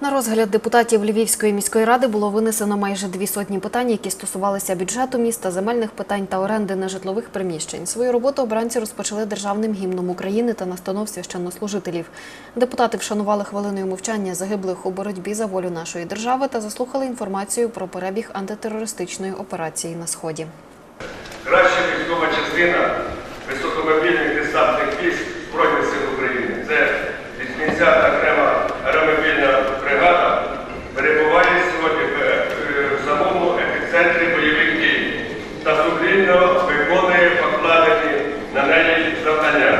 На розгляд депутатів Львівської міської ради було винесено майже дві сотні питань, які стосувалися бюджету міста, земельних питань та оренди нежитлових приміщень. Свою роботу обранці розпочали державним гімном України та настанов священнослужителів. Депутати вшанували хвилиною мовчання загиблих у боротьбі за волю нашої держави та заслухали інформацію про перебіг антитерористичної операції на сході. Краща військова частина та сумлінно виконує покладені на неї завдання.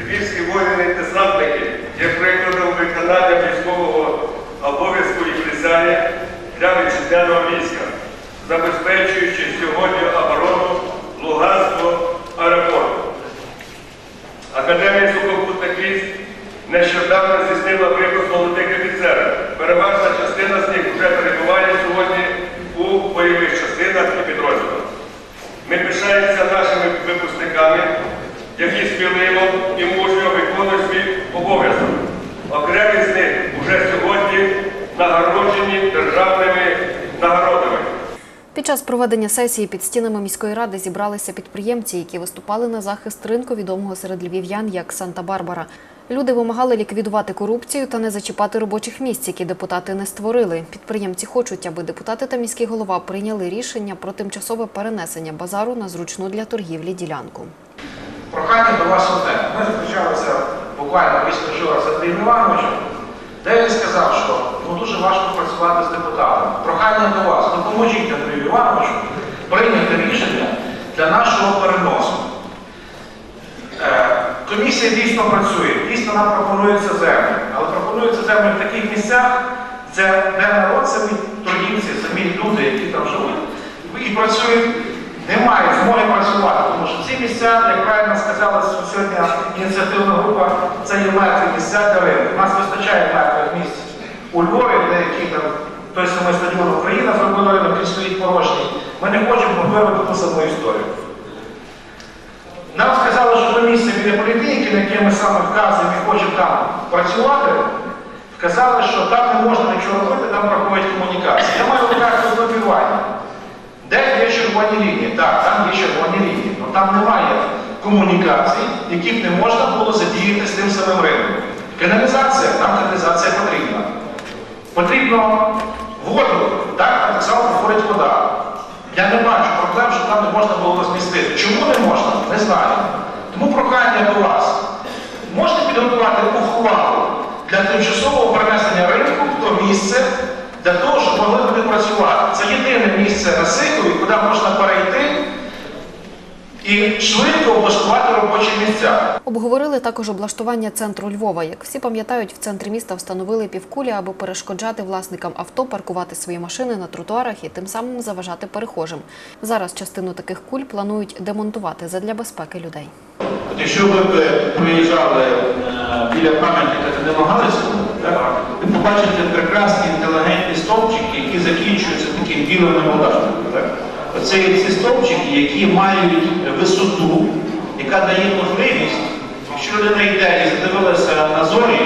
Львівські воїни-десантники є прикладом виконання військового обов'язку і присяги для вітчизняного війська, забезпечуючи сьогодні оборону випускниками, які сміливо і мужньо виконують свій обов'язок. Окремі з них уже сьогодні нагороджені державними нагородами. Під час проведення сесії під стінами міської ради зібралися підприємці, які виступали на захист ринку відомого серед львів'ян як Санта-Барбара. Люди вимагали ліквідувати корупцію та не зачіпати робочих місць, які депутати не створили. Підприємці хочуть, аби депутати та міський голова прийняли рішення про тимчасове перенесення базару на зручну для торгівлі ділянку. Прохання до вас одне. Ми зустрічалися буквально вчора з Андрієм Івановичем, де він сказав, що ну, дуже важко працювати з депутатами. Прохання до вас, допоможіть Андрію Івановичу прийняти рішення для нашого переносу. Комісія дійсно працює, дійсно нам пропонується землі, але пропонується землі в таких місцях, де, де народ, самі торгівці, самі люди, які там живуть, і працюють, не мають змоги працювати. Тому що ці місця, як правильно сказала сьогодні ініціативна група, це є мертві місця для ринку. У нас вистачає мертвих місць у Львові, де які там той самий стадіон Україна зробила ринок, який стоїть порожній. Ми не хочемо повторити ту саму історію. Нам сказали, що до місця поліклініки, на яке ми саме вказуємо і хочемо там працювати, вказали, що там не можна нічого робити, там проходять комунікації. Я маю руках фотографування. Де є червоні лінії? Так, там є червоні лінії, але там немає комунікацій, які б не можна було задіяти з тим самим ринком. Каналізація, там каналізація потрібна. Потрібно воду, так, так само проходить вода. Я не бачу проблем, що там не можна було розмістити. Чому не можна? Не. Тому прохання до вас. Можете підготувати ухвалу для тимчасового перенесення ринку в то місце, для того, щоб могли люди працювати. Це єдине місце на Сихові, куди можна перейти і швидко облаштувати робочі місця. Обговорили також облаштування центру Львова. Як всі пам'ятають, в центрі міста встановили півкулі, аби перешкоджати власникам авто паркувати свої машини на тротуарах і тим самим заважати перехожим. Зараз частину таких куль планують демонтувати задля безпеки людей. От якщо ви б проїжджали е, біля пам'ятника Тадима Галицького, так, ви побачите прекрасні інтелігентні стовпчики, які закінчуються таким білим наводашником. Оце ці стовпчики, які мають висоту, яка дає можливість, якщо людина йде і задивилася на зорі,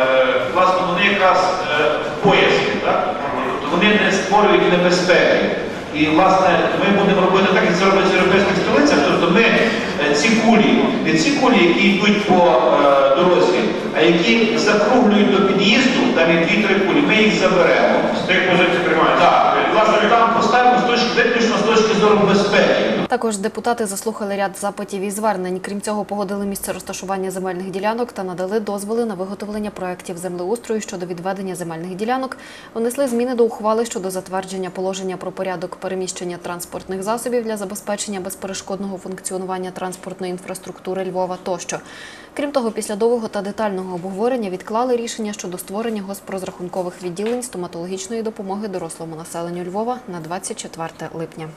е, власне, вони якраз е, в поясі, так? тобто вони не створюють небезпеки. І, власне, ми будемо робити так, як це робиться в європейських столицях. Тобто ми е, ці кулі, не ці кулі, які йдуть по е, дорозі, а які закруглюють до під'їзду, там є дві-три кулі, ми їх заберемо. З тих позицій приймають. Так, і, власне, там поставимо з точки, виключно з точки зору безпеки. Також депутати заслухали ряд запитів і звернень. Крім цього, погодили місце розташування земельних ділянок та надали дозволи на виготовлення проєктів землеустрою щодо відведення земельних ділянок. Внесли зміни до ухвали щодо затвердження положення про порядок переміщення транспортних засобів для забезпечення безперешкодного функціонування транспортної інфраструктури Львова тощо. Крім того, після довгого та детального обговорення відклали рішення щодо створення госпрозрахункових відділень стоматологічної допомоги дорослому населенню Львова на 24 липня.